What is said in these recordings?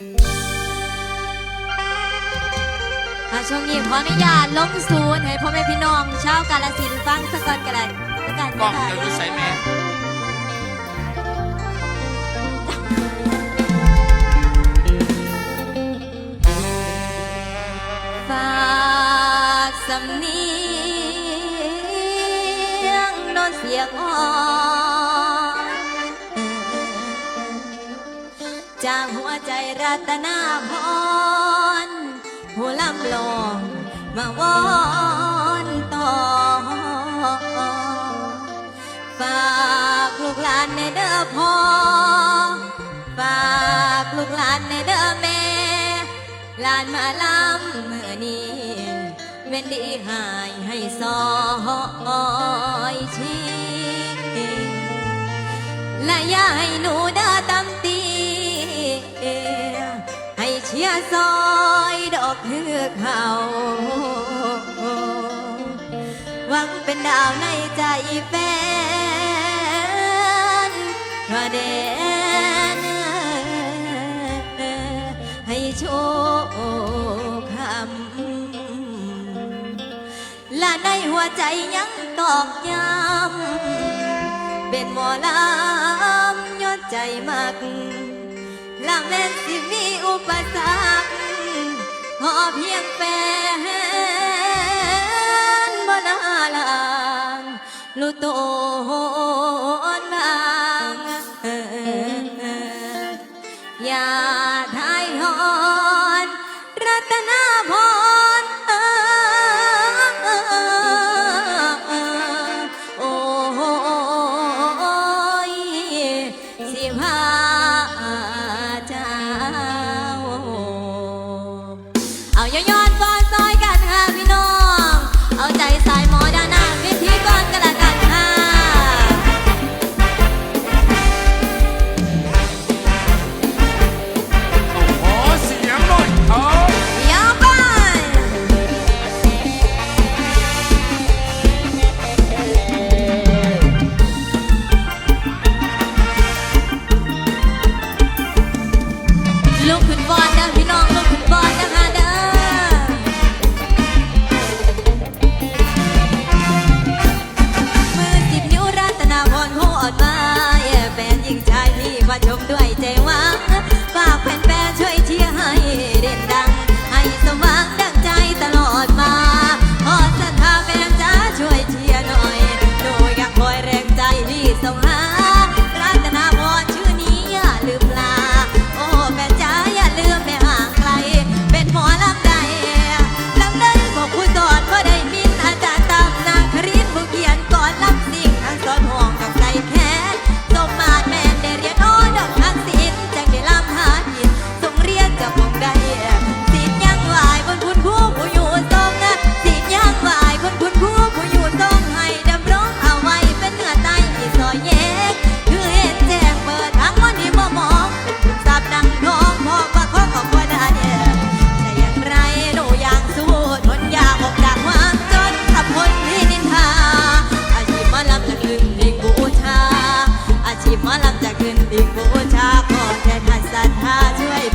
อะช่วงนี้ขออนุญาตลงศูนย์ให้พ่อแม่พี่น้องชาวกาลสินธุ์ฟังสักก่อนกันเลยสักก่อนกล้องนะคะเดี๋ยวดูใส่แม่ฝากสำเนียงโดนเสียงอ่อน จากหัวใจรัตนาพรผู้ลำลองมาวอนต่อฝากลูกหลานในเด้อพ่อฝากลูกหลานในเด้อแม่หลานมาลำเมื่อนี้เว้นดีหายให้ซอยชีและอย่าให้หนูเด้อตำตี ซอยดอกเทือกเขาหวังเป็นดาวในใจแฟนพระเดนให้โชคคำและในหัวใจยังตอกย้ำเป็นหมอลำยอดใจมักลำแม่นสิมีอุปสรรค พอเพียงแฟนบนาลางลูกโต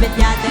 especial.